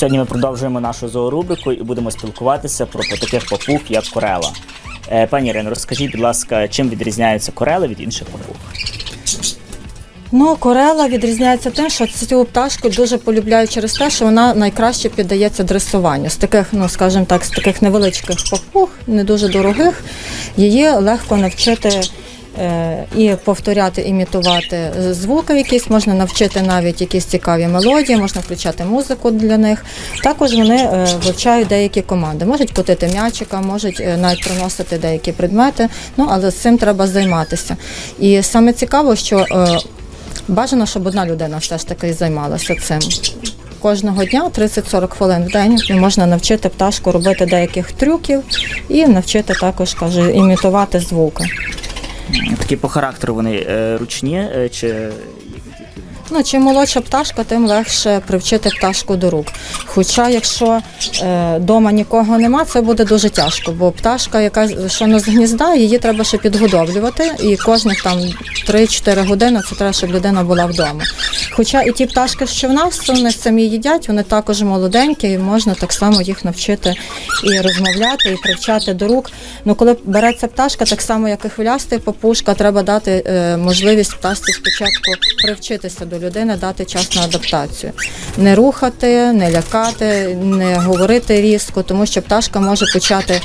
Сьогодні ми продовжуємо нашу зоорубрику і будемо спілкуватися про таких папуг, як корела. Е, Пані Ірино, розкажіть, будь ласка, чим відрізняються корели від інших папуг? Ну, корела відрізняється тим, що цю пташку дуже полюбляють через те, що вона найкраще піддається дресуванню. З таких, ну скажімо так, з таких невеличких папуг, не дуже дорогих, її легко навчити. Е, І повторяти, імітувати звуки якісь, можна навчити навіть якісь цікаві мелодії, можна включати музику для них. Також вони е, вивчають деякі команди, можуть котити м'ячика, можуть е, навіть приносити деякі предмети, ну але з цим треба займатися. І саме цікаво, що Бажано, щоб одна людина все ж таки займалася цим. Кожного дня 30-40 хвилин в день можна навчити пташку робити деяких трюків і навчити також, каже, імітувати звуки. Такі по характеру вони е, ручні е, чи Ну, чим молодша пташка, тим легше привчити пташку до рук. Хоча, якщо е, нікого нема, це буде дуже тяжко, бо пташка, яка що не з гнізда, її треба ще підгодовлювати, і кожних там 3-4 години це треба, щоб людина була вдома. Хоча і ті пташки, що в нас, вони самі їдять, вони також молоденькі, і можна так само їх навчити і розмовляти, і привчати до рук. Ну, коли береться пташка, так само, як і хвилястий папушка, треба дати е, можливість пташці спочатку привчитися до людини, дати час на адаптацію. Не рухати, не лякати, не говорити різко, тому що пташка може почати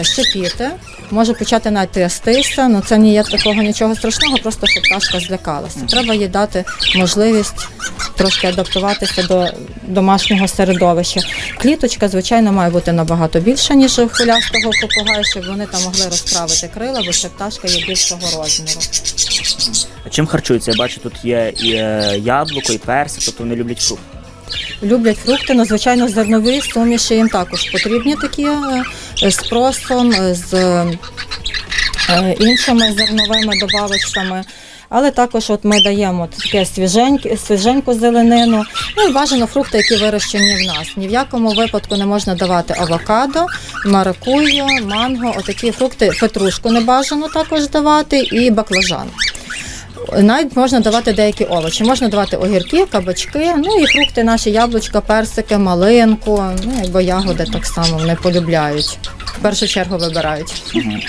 е, шипіти, може почати навіть трястися. Ну це не є такого нічого страшного, просто що пташка злякалася. Треба їй дати можливість трошки адаптуватися до домашнього середовища. Кліточка, звичайно, має бути набагато більша, ніж у попугая, щоб вони там могли розправити крила, бо ця пташка є більшого розміру. Чим харчуються? Я бачу, тут є і е, яблуко, і персик, тобто вони люблять фрукт. Люблять фрукти, ну звичайно, зернові суміші їм також потрібні такі е, з просом, е, з е, іншими зерновими добавочками. Але також от ми даємо таке свіженьке, свіженьку зеленину. Ну і бажано фрукти, які вирощені в нас. Ні в якому випадку не можна давати авокадо, маракую, манго, отакі фрукти, петрушку не бажано також давати і баклажан. Навіть можна давати деякі овочі. Можна давати огірки, кабачки, ну і фрукти, наші яблучка, персики, малинку, ну якби ягоди так само вони полюбляють. В першу чергу вибирають.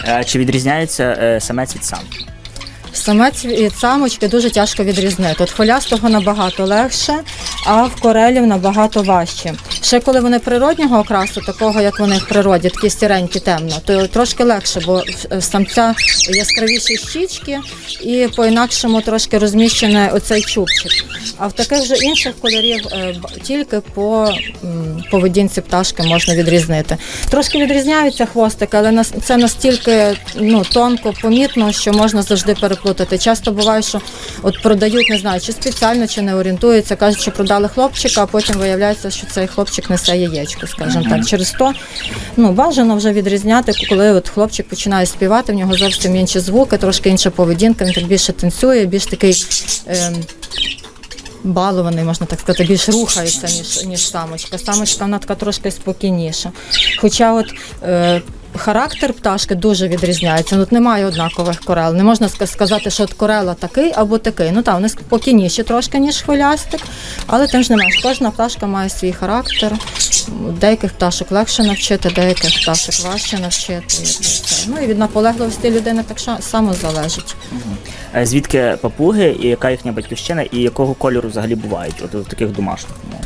Е, Чи відрізняється е, самець від самки? Самець від самочки дуже тяжко відрізнити. От хвилястого набагато легше, а в корелів набагато важче. Ще коли вони природнього окрасу, такого як вони в природі, такі сіренькі, темно, то трошки легше, бо в- в самця яскравіші щічки і по-інакшому трошки розміщений оцей чубчик. А в таких же інших кольорів е, тільки по поведінці пташки можна відрізнити. Трошки відрізняються хвостики, але це настільки ну, тонко, помітно, що можна завжди переплутати. Часто буває, що от продають, не знаю, чи спеціально, чи не орієнтуються, кажуть, що продали хлопчика, а потім виявляється, що цей хлопчик несе яєчко, скажімо так. Через то ну, бажано вже відрізняти, коли от хлопчик починає співати, в нього зовсім інші звуки, трошки інша поведінка, він так більше танцює, більш такий. Е, балований, можна так сказати, більш рухається, ніж, ніж самочка. Самочка вона така трошки спокійніша. Хоча от е, характер пташки дуже відрізняється. Ну, от немає однакових корел. Не можна сказати, що от корела такий або такий. Ну так, вони спокійніші трошки, ніж хвилястик, але тим ж не менш, кожна пташка має свій характер. Деяких пташок легше навчити, деяких пташок важче навчити. Ну і від наполегливості людини так само залежить. Е, Звідки папуги, і яка їхня батьківщина, і якого кольору взагалі бувають? От в таких домашніх умовах?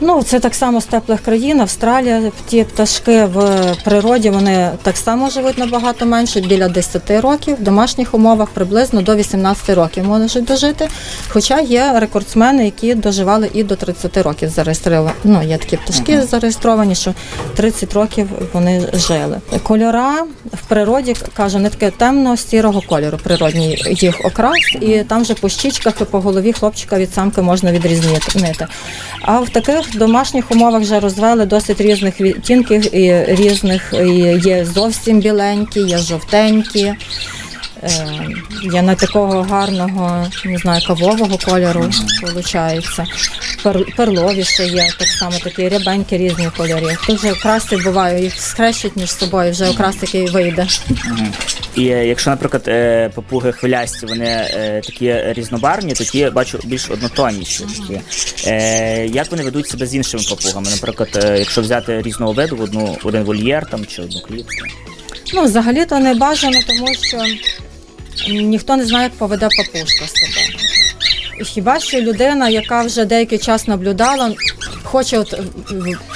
Ну, це так само з теплих країн. Австралія, ті пташки в природі вони так само живуть набагато менше, біля 10 років. В домашніх умовах приблизно до 18 років можуть дожити. Хоча є рекордсмени, які доживали і до 30 років зареєстровані. Ну, є такі пташки зареєстровані, що 30 років вони жили. Кольора в природі кажу, не таке темно-сірого кольору, природній їх окрас, і там вже по щічках і по голові хлопчика від самки можна відрізнити. А в таких домашніх умовах вже розвели досить різних відтінків і різних є зовсім біленькі, є жовтенькі. Е, Є не такого гарного, не знаю, кавового кольору, виходить. Перлові ще є, так само такі рябенькі різні кольори. Тут вже окраси бувають, їх схрещуть між собою, вже окрас який вийде. І е, якщо, наприклад, е, папуги хвилясті, вони е, такі різнобарвні, то ті бачу більш однотонніші. Такі. Як вони ведуть себе з іншими папугами? Наприклад, якщо взяти різного виду одну один вольєр там чи одну клітку. Ну, взагалі-то не бажано, тому що ніхто не знає, як поведе папушка себе. Хіба що людина, яка вже деякий час наблюдала, хоче от, е,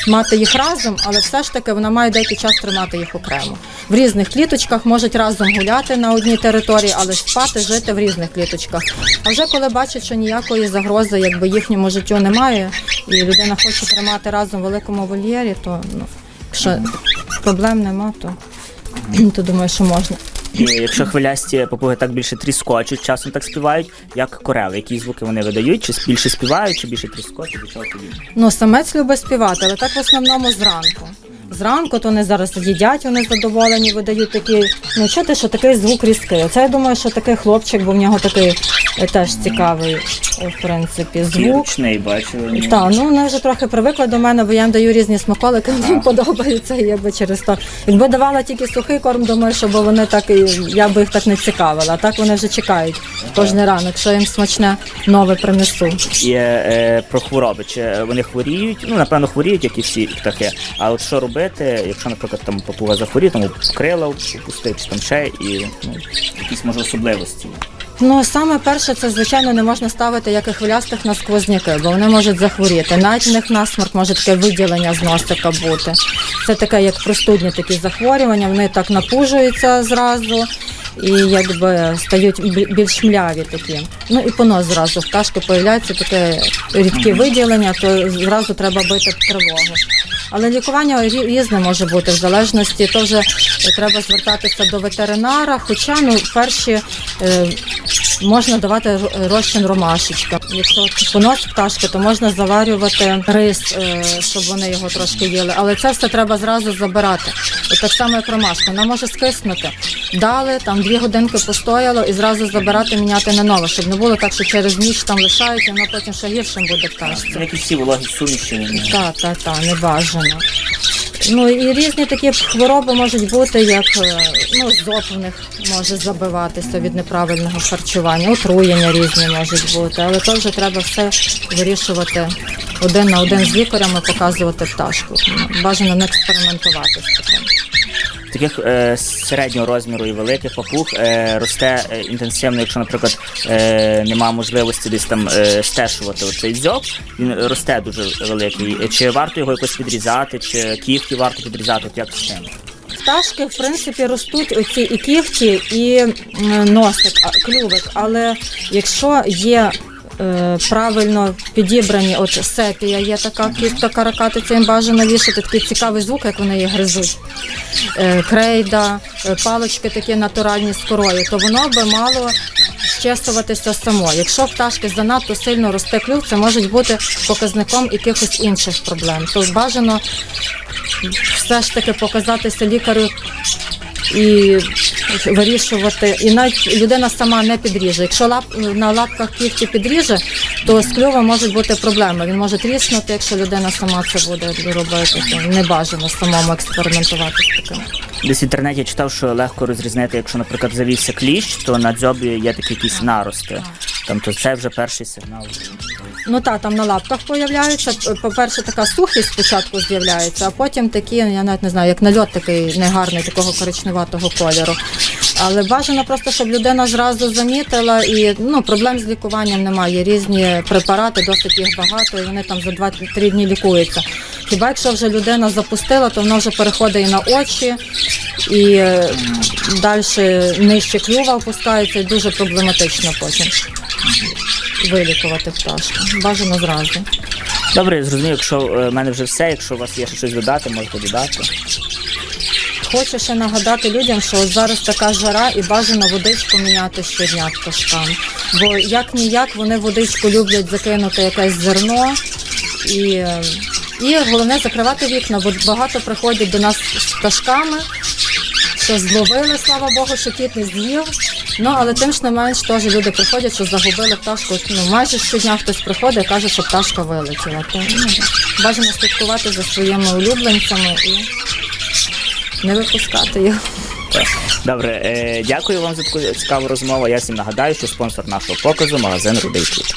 мати їх разом, але все ж таки вона має деякий час тримати їх окремо. В різних кліточках можуть разом гуляти на одній території, але спати, жити в різних кліточках. А вже коли бачать, що ніякої загрози якби їхньому життю немає, і людина хоче тримати разом в великому вольєрі, то ну, якщо проблем нема, то, то думаю, що можна. І якщо хвилясті попуги так більше тріскочуть, часом так співають, як корели. Які звуки вони видають, чи більше співають, чи більше тріскочуть, чи чого тоді? Ну, самець любить співати, але так в основному зранку. Зранку то вони зараз їдять, вони задоволені, видають такі. Ну, чути, що такий звук різкий. Оце я думаю, що такий хлопчик, бо в нього такий теж цікавий, е, в принципі, звук. ручний, бачу. Так, ну вони вже трохи привикли до мене, бо я їм даю різні смаколики, їм подобаються, і якби через то. Якби давала тільки сухий корм, думаю, що бо вони так і я би їх так не цікавила. Так вони вже чекають кожен ранок, що їм смачне нове принесу. І е, про хвороби. Чи вони хворіють? Ну, напевно, хворіють, як і всі птахи. А от що робити, якщо, наприклад, там папуга захворіє, тому крила опустив, чи там ще, і ну, якісь може особливості. Ну, саме перше, це звичайно не можна ставити як і хвилястих на сквозняки, бо вони можуть захворіти. Навіть в них насморк може таке виділення з носика бути. Це таке, як простудні такі захворювання, вони так напужуються зразу і якби стають більш мляві такі. Ну і понос зразу в пташки появляється таке рідкі виділення, то зразу треба бити тривогу. Але лікування різне може бути в залежності. То вже треба звертатися до ветеринара. Хоча ну перші е, можна давати розчин ромашечка. Якщо понос пташки, то можна заварювати рис, е, щоб вони його трошки їли. Але це все треба зразу забирати. І так само, як ромашка, вона може скиснути. Дали там дві годинки постояло і зразу забирати, міняти на нове, щоб не було так, що через ніч там лишають, і воно потім ще гіршим буде пташці. Це як і всі вологі суміші. Так, так, так, не бажано. Ну і різні такі хвороби можуть бути, як е, ну, зоб може забиватися від неправильного харчування, отруєння різні можуть бути, але то вже треба все вирішувати один на один з лікарем і показувати пташку. Бажано не експериментувати з таким. Таких е, середнього розміру і великих папуг е, росте е, інтенсивно, якщо, наприклад, е, немає можливості десь там е, стешувати цей дзьоб, він росте дуже великий. Е, Чи варто його якось підрізати, чи кігті варто підрізати, як з цим? Пташки, в принципі, ростуть оці і кігті, і носик, а- клювик. Але якщо є правильно підібрані, от сепія є така кістка каракати, це їм бажано вішати такий цікавий звук, як вони її гризуть. Е, крейда, е, палички такі натуральні з корою, то воно би мало щесуватися само. Якщо пташки занадто сильно росте клюв, це може бути показником якихось інших проблем. То бажано все ж таки показатися лікарю і вирішувати. І навіть людина сама не підріже. Якщо лап, на лапках кігті підріже, то з клювом можуть бути проблеми. Він може тріснути, якщо людина сама це буде робити. То не бажано самому експериментувати з таким. Десь в інтернеті читав, що легко розрізнити, якщо, наприклад, завівся кліщ, то на дзьобі є такі якісь нарости. Там то це вже перший сигнал. Ну так, там на лапках появляються. По-перше, така сухість спочатку з'являється, а потім такі, я навіть не знаю, як нальот такий негарний, такого коричневатого кольору. Але бажано просто, щоб людина зразу замітила і ну, проблем з лікуванням немає. Різні препарати, досить їх багато, і вони там за 2-3 дні лікуються. Хіба якщо вже людина запустила, то вона вже переходить і на очі, і е, далі нижче клюва опускається, і дуже проблематично потім вилікувати пташку. Бажано зразу. Добре, я зрозумів, якщо е, в мене вже все, якщо у вас є ще щось додати, можете додати. Хочу ще нагадати людям, що от зараз така жара і бажано водичку міняти щодня пташкам. Бо як ніяк вони водичку люблять закинути якесь зерно і, і головне закривати вікна, бо багато приходять до нас з пташками, що зловили, слава Богу, що кіт не з'їв. Ну але тим ж не менш теж люди приходять, що загубили пташку. Ну майже щодня хтось приходить і каже, що пташка вилетіла. То ну, бажано слідкувати за своїми улюбленцями і не випускати їх. Добре, е, дякую вам за таку цікаву розмову. Я всім нагадаю, що спонсор нашого показу магазин Рудий Кіт.